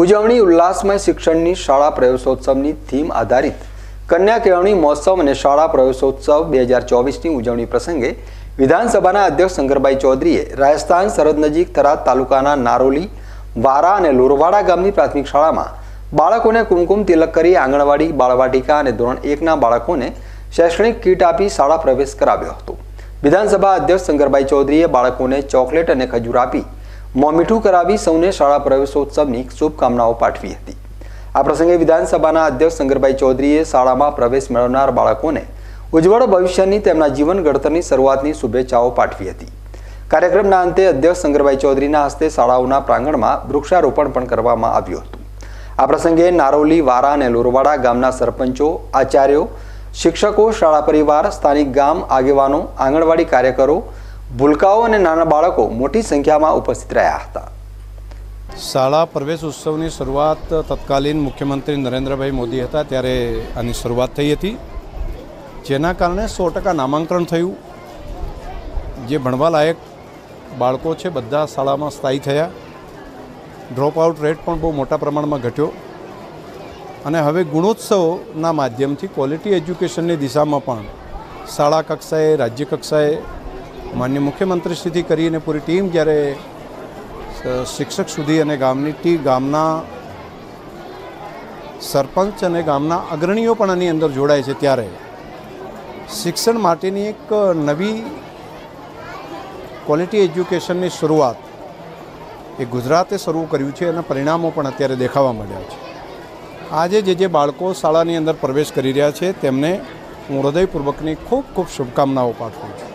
ઉજવણી ઉલ્લાસમય શિક્ષણની શાળા પ્રવેશોત્સવની થીમ આધારિત. કન્યા કેળવણી મહોત્સવ અને શાળા પ્રવેશોત્સવ બે હજાર ચોવીસની ઉજવણી પ્રસંગે વિધાનસભાના અધ્યક્ષ શંકરભાઈ ચૌધરીએ રાજસ્થાન સરહદ નજીક થરાદ તાલુકાના નારોલી, વારા અને લોરવાડા ગામની પ્રાથમિક શાળામાં બાળકોને કુમકુમ તિલક કરી આંગણવાડી, બાળવાટિકા અને ધોરણ એકના બાળકોને શૈક્ષણિક કીટ આપી શાળા પ્રવેશ કરાવ્યો હતો. વિધાનસભા અધ્યક્ષ શંકરભાઈ ચૌધરીએ બાળકોને ચોકલેટ અને ખજૂર આપી મોં મીઠું કરાવી સૌને શાળા પ્રવેશોત્સવની શુભકામનાઓ પાઠવી હતી. આ પ્રસંગે વિધાનસભાના અધ્યક્ષ શંકરભાઈ ચૌધરીએ શાળામાં પ્રવેશ મેળવનાર બાળકોને ઉજ્જવળ ભવિષ્યની તેમના જીવન ઘડતરની શરૂઆતની શુભેચ્છાઓ પાઠવી હતી. કાર્યક્રમના અંતે અધ્યક્ષ શંકરભાઈ ચૌધરીના હસ્તે શાળાઓના પ્રાંગણમાં વૃક્ષારોપણ પણ કરવામાં આવ્યું હતું. આ પ્રસંગે નારોલી, વારા અને લોરવાડા ગામના સરપંચો, આચાર્યો, શિક્ષકો, શાળા પરિવાર, સ્થાનિક ગામ, આગેવાનો, આંગણવાડી કાર્યકરો ભૂલકાઓ અને નાના બાળકો મોટી સંખ્યામાં ઉપસ્થિત રહ્યા હતા. શાળા પ્રવેશ ઉત્સવની શરૂઆત તત્કાલીન મુખ્યમંત્રી નરેન્દ્રભાઈ મોદી હતા ત્યારે આની શરૂઆત થઈ હતી. જેના કારણે સો ટકા નામાંકન થયું. જે ભણવા લાયક બાળકો છે બધા શાળામાં સ્થાયી થયા. ડ્રોપ આઉટ રેટ પણ બહુ મોટા પ્રમાણમાં ઘટ્યો. અને હવે ગુણોત્સવના માધ્યમથી ક્વોલિટી એજ્યુકેશનની દિશામાં પણ શાળા કક્ષાએ, રાજ્ય કક્ષાએ માન્ય મુખ્યમંત્રીશ્રીથી કરીને પૂરી ટીમ જ્યારે શિક્ષક સુધી અને ગામની ટી, ગામના સરપંચ અને ગામના અગ્રણીઓ પણ આની અંદર જોડાય છે ત્યારે. શિક્ષણ માટેની એક નવી ક્વોલિટી એજ્યુકેશનની શરૂઆત એ ગુજરાતે શરૂ કર્યું છે અને પરિણામો પણ અત્યારે દેખાવા મળ્યા છે. આજે જે જે બાળકો શાળાની અંદર પ્રવેશ કરી રહ્યા છે તેમને હું હૃદયપૂર્વકની ખૂબ ખૂબ શુભકામનાઓ પાઠવું છું.